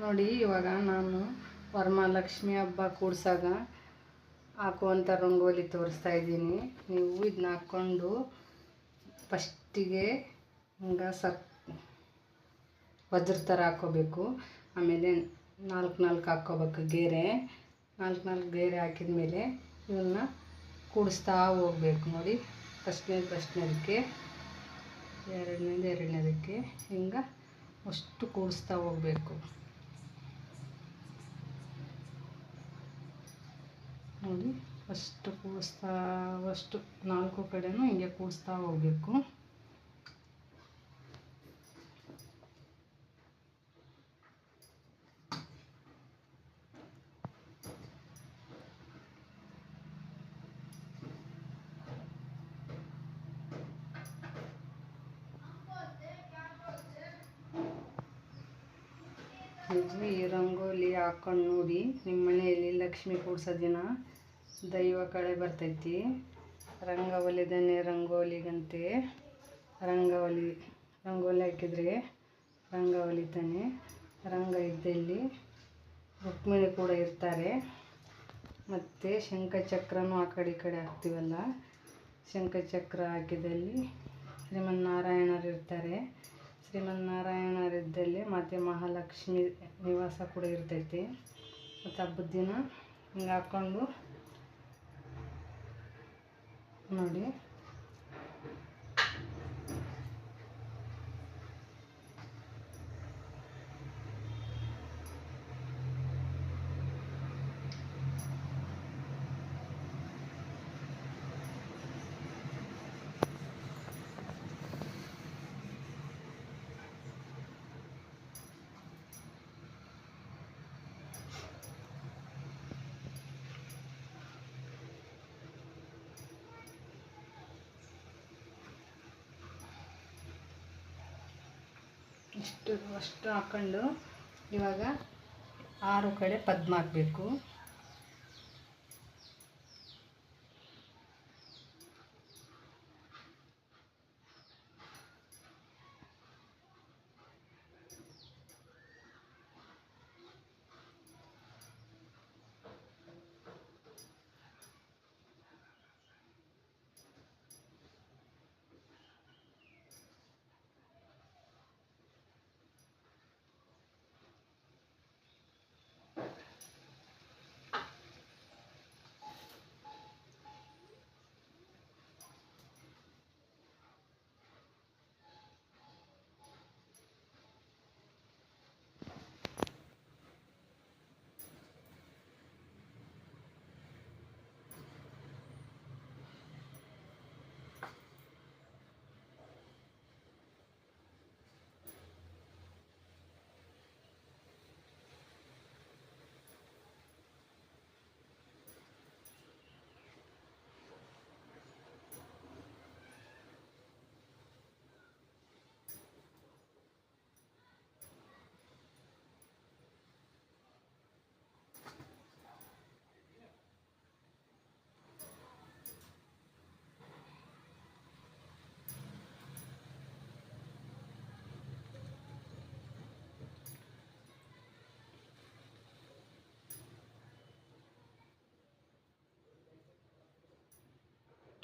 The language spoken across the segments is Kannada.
ನೋಡಿ, ಇವಾಗ ನಾನು ವರಮಹಾಲಕ್ಷ್ಮಿ ಹಬ್ಬ ಕೂಡ್ಸಾಗ ಹಾಕುವಂಥ ರಂಗೋಲಿ ತೋರಿಸ್ತಾ ಇದ್ದೀನಿ. ನೀವು ಇದನ್ನ ಹಾಕ್ಕೊಂಡು ಫಸ್ಟಿಗೆ ಹಿಂಗೆ ಸಕ್ ವಜ್ರ ಥರ ಹಾಕ್ಕೋಬೇಕು ಆಮೇಲೆ ನಾಲ್ಕು ನಾಲ್ಕು ಹಾಕ್ಕೋಬೇಕು ಗೆರೆ. ನಾಲ್ಕು ನಾಲ್ಕು ಗೆರೆ ಹಾಕಿದ ಮೇಲೆ ಇವನ್ನ ಕೂಡಿಸ್ತಾ ಹೋಗ್ಬೇಕು. ನೋಡಿ ಫಸ್ಟ್ನೇದು ಫಸ್ಟ್ನೇದಕ್ಕೆ ಎರಡನೇದು ಎರಡನೇದಕ್ಕೆ ಹಿಂಗೆ ಅಷ್ಟು ಕೂಡಿಸ್ತಾ ಹೋಗ್ಬೇಕು. ನೋಡಿ ಫಸ್ಟ್ ಕೂಸ್ತಾ ಅಷ್ಟು ನಾಲ್ಕು ಕಡೆನೂ ಹಿಂಗೆ ಕೂಸ್ತಾ ಹೋಗಬೇಕು. ಈ ರಂಗೋಲಿ ಹಾಕೊಂಡು ನೋಡಿ ನಿಮ್ಮ ಮನೆಯಲ್ಲಿ ಲಕ್ಷ್ಮಿ ಕೂಡ್ಸೋ ದಿನ. ದೈವ ಕಳೆ ಬರ್ತೈತಿ. ರಂಗವಲಿದನೆ ರಂಗೋಲಿಗಂತೆ. ರಂಗವಲಿ ರಂಗೋಲಿ ಹಾಕಿದರೆ ರಂಗವಲಿ ತಾನೆ. ರಂಗ ಇದ್ದಲ್ಲಿ ರುಕ್ಮಿಣಿ ಕೂಡ ಇರ್ತಾರೆ. ಮತ್ತು ಶಂಖಚಕ್ರನೂ ಆ ಕಡೆ ಈ ಕಡೆ ಹಾಕ್ತೀವಲ್ಲ. ಶಂಖಚಕ್ರ ಹಾಕಿದಲ್ಲಿ ಶ್ರೀಮನ್ನಾರಾಯಣರು ಇರ್ತಾರೆ. ಶ್ರೀಮನ್ನಾರಾಯಣರಿದ್ದಲ್ಲಿ ಮತ್ತು ಮಹಾಲಕ್ಷ್ಮಿ ನಿವಾಸ ಕೂಡ ಇರ್ತೈತಿ. ಮತ್ತು ಹಬ್ಬದ ದಿನ ಹಿಂಗೆ ಹಾಕ್ಕೊಂಡು ನೋಡಿ. ಇಷ್ಟು ಅಷ್ಟು ಹಾಕ್ಕೊಂಡು ಇವಾಗ ಆರು ಕಡೆ ಪದ್ಮ ಹಾಕಬೇಕು.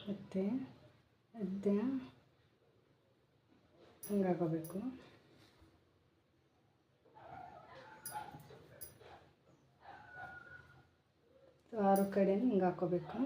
ಮತ್ತು ಅದೇ ಹಿಂಗೆ ಹಾಕೋಬೇಕು ಆರು ಕಡೆ ಹಿಂಗೆ ಹಾಕೋಬೇಕು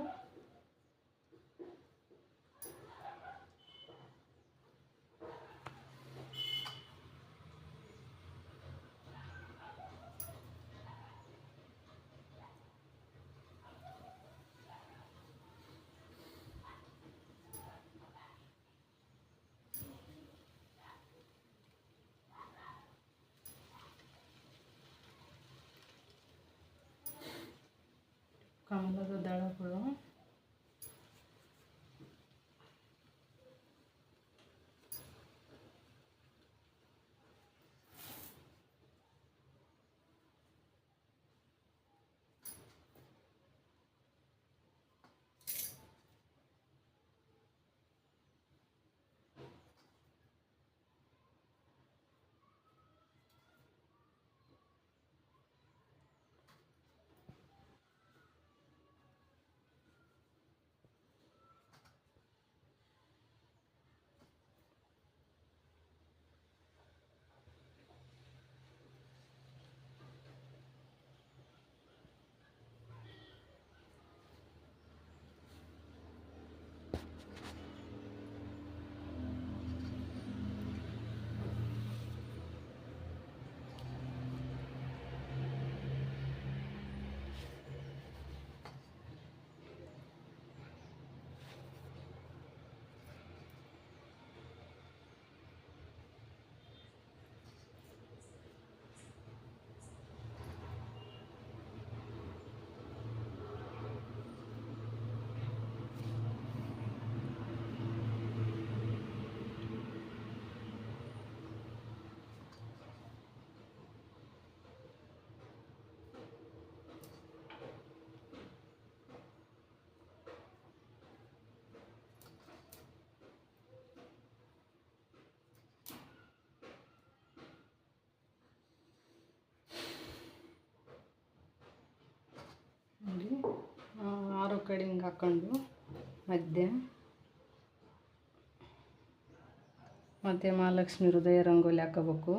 কামলা তো দাঁড়া করো। ಹಾಕ್ಕೊಂಡು ಮಧ್ಯೆ ಮತ್ತು ಮಹಾಲಕ್ಷ್ಮಿ ಹೃದಯ ರಂಗೋಲಿ ಹಾಕೋಬೇಕು.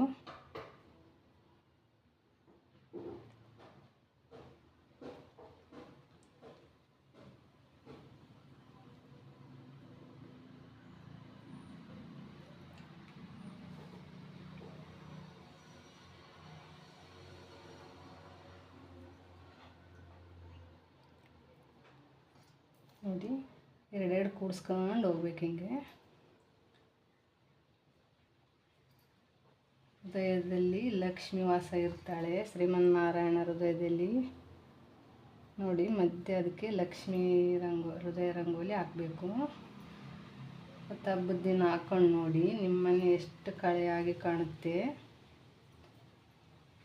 ನೋಡಿ, ಎರಡೆರಡು ಕೂಡಿಸ್ಕೊಂಡು ಹೋಗ್ಬೇಕು ಹಿಂಗೆ. ಹೃದಯದಲ್ಲಿ ಲಕ್ಷ್ಮಿ ವಾಸ ಇರ್ತಾಳೆ, ಶ್ರೀಮನ್ನಾರಾಯಣ ಹೃದಯದಲ್ಲಿ. ನೋಡಿ, ಮಧ್ಯೆ ಅದಕ್ಕೆ ಲಕ್ಷ್ಮೀ ರಂಗೋ, ಹೃದಯ ರಂಗೋಲಿ ಹಾಕಬೇಕು. ಮತ್ತು ಹಬ್ಬದ ದಿನ ಹಾಕ್ಕೊಂಡು ನೋಡಿ ನಿಮ್ಮನೆ ಎಷ್ಟು ಕಳೆಯಾಗಿ ಕಾಣುತ್ತೆ.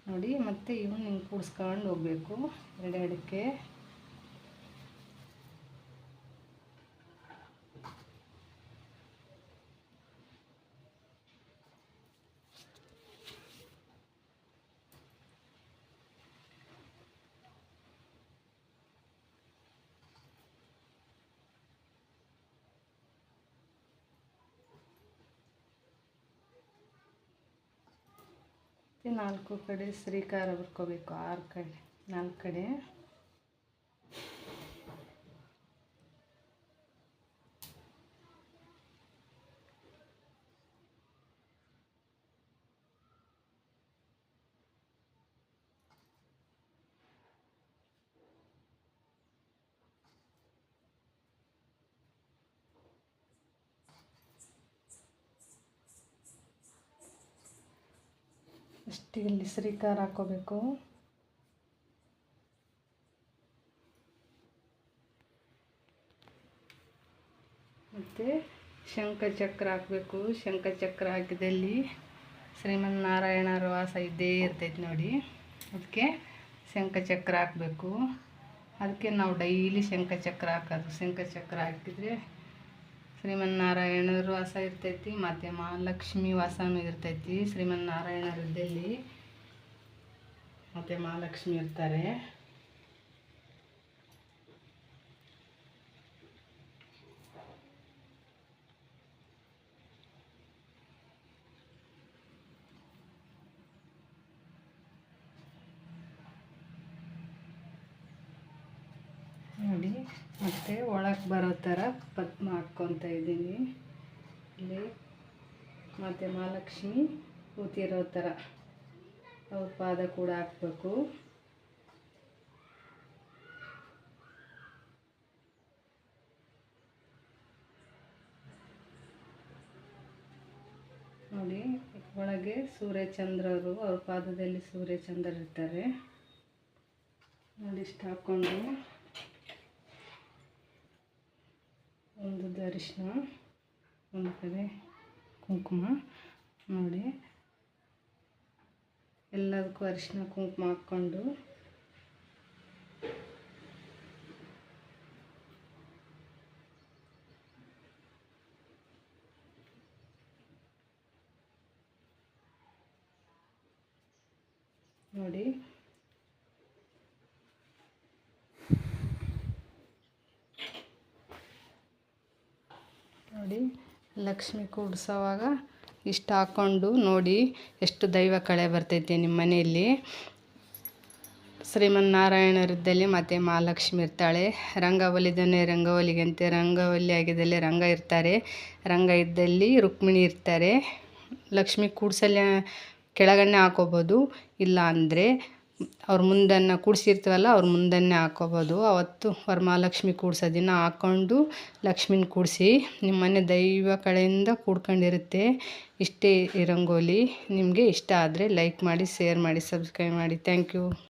ನೋಡಿ, ಮತ್ತು ಇವನು ಹಿಂಗೆ ಕೂಡಿಸ್ಕೊಂಡು ಹೋಗಬೇಕು. ಎರಡೆರಡಕ್ಕೆ ನಾಲ್ಕು ಕಡೆ ಶ್ರೀಕಾರ ಬರ್ಕೋಬೇಕು ಆರು ಕಡೆ ನಾಲ್ಕು ಕಡೆ. ಅಷ್ಟು, ಇಲ್ಲಿ ಶ್ರೀಕಾರ ಹಾಕೋಬೇಕು. ಮತ್ತು ಶಂಖಚಕ್ರ ಹಾಕಬೇಕು. ಶಂಖಚಕ್ರ ಹಾಕಿದಲ್ಲಿ ಶ್ರೀಮನ್ನಾರಾಯಣರ ವಾಸ ಇದ್ದೇ ಇರ್ತೈತೆ ನೋಡಿ. ಅದಕ್ಕೆ ಶಂಖಚಕ್ರ ಹಾಕಬೇಕು. ಅದಕ್ಕೆ ನಾವು ಡೈಲಿ ಶಂಖಚಕ್ರ ಹಾಕೋದು. ಶಂಖಚಕ್ರ ಹಾಕಿದರೆ ಶ್ರೀಮನ್ನಾರಾಯಣರ ವಾಸ ಇರ್ತೈತಿ ಮತ್ತು ಮಹಾಲಕ್ಷ್ಮಿ ವಾಸನೂ ಇರ್ತೈತಿ ಶ್ರೀಮನ್ನಾರಾಯಣರು ಇದ್ದಲ್ಲಿ ಮತ್ತು ಮಹಾಲಕ್ಷ್ಮಿ ಇರ್ತಾರೆ ನೋಡಿ ಮತ್ತು ಒಳಗೆ ಬರೋ ಥರ ಪದ್ಮ ಹಾಕ್ಕೊತ ಇದ್ದೀನಿ. ಇಲ್ಲಿ ಮತ್ತು ಮಹಾಲಕ್ಷ್ಮಿ ಕೂತಿರೋ ಥರ ಅವ್ರ ಪಾದ ಕೂಡ ಹಾಕ್ಬೇಕು. ನೋಡಿ, ಒಳಗೆ ಸೂರ್ಯಚಂದ್ರರು, ಅವ್ರ ಪಾದದಲ್ಲಿ ಸೂರ್ಯಚಂದ್ರ ಇರ್ತಾರೆ ನೋಡಿ, ಇಷ್ಟು ಹಾಕ್ಕೊಂಡು. ಒಂದು ಅರಿಶಿನ ಒಂದು ಕಡೆ ಕುಂಕುಮ ನೋಡಿ. ಎಲ್ಲದಕ್ಕೂ ಅರಿಶಿನ ಕುಂಕುಮ ಹಾಕ್ಕೊಂಡು ನೋಡಿ ನೋಡಿ, ಲಕ್ಷ್ಮಿ ಕೂಡಿಸೋವಾಗ ಇಷ್ಟು ಹಾಕ್ಕೊಂಡು ನೋಡಿ ಎಷ್ಟು ದೈವ ಕಳೆ ಬರ್ತೈತೆ ನಿಮ್ಮ ಮನೆಯಲ್ಲಿ. ಶ್ರೀಮನ್ನಾರಾಯಣರಿದ್ದಲ್ಲಿ ಮತ್ತು ಮಹಾಲಕ್ಷ್ಮಿ ಇರ್ತಾಳೆ. ರಂಗವಲಿದನೇ ರಂಗವಲಿಗೆ ಅಂತೆ ರಂಗವಲ್ಲಿ ಆಗಿದ್ದಲ್ಲಿ ರಂಗ ಇರ್ತಾರೆ. ರಂಗ ಇದ್ದಲ್ಲಿ ರುಕ್ಮಿಣಿ ಇರ್ತಾರೆ. ಲಕ್ಷ್ಮಿ ಕೂಡ್ಸಲ್ಲ ಕೆಳಗಣ್ಣೆ ಹಾಕೋಬೋದು. ಇಲ್ಲ ಅಂದರೆ ಅವ್ರ ಮುಂದನ್ನು ಕೂಡಿಸಿರ್ತೀವಲ್ಲ, ಅವ್ರ ಮುಂದನ್ನೇ ಹಾಕ್ಕೋಬೋದು ಅವತ್ತು ವರಮಹಾಲಕ್ಷ್ಮಿ ಕೂಡಿಸೋ ದಿನ ಹಾಕ್ಕೊಂಡು ಲಕ್ಷ್ಮಿನ ಕೂಡಿಸಿ ನಿಮ್ಮ ಮನೆ ದೈವ ಕಡೆಯಿಂದ ಕೂಡ್ಕೊಂಡಿರುತ್ತೆ. ಇಷ್ಟೇ ಈ ರಂಗೋಲಿ ನಿಮಗೆ ಇಷ್ಟ ಆದರೆ ಲೈಕ್ ಮಾಡಿ ಶೇರ್ ಮಾಡಿ ಸಬ್ಸ್ಕ್ರೈಬ್ ಮಾಡಿ. Thank you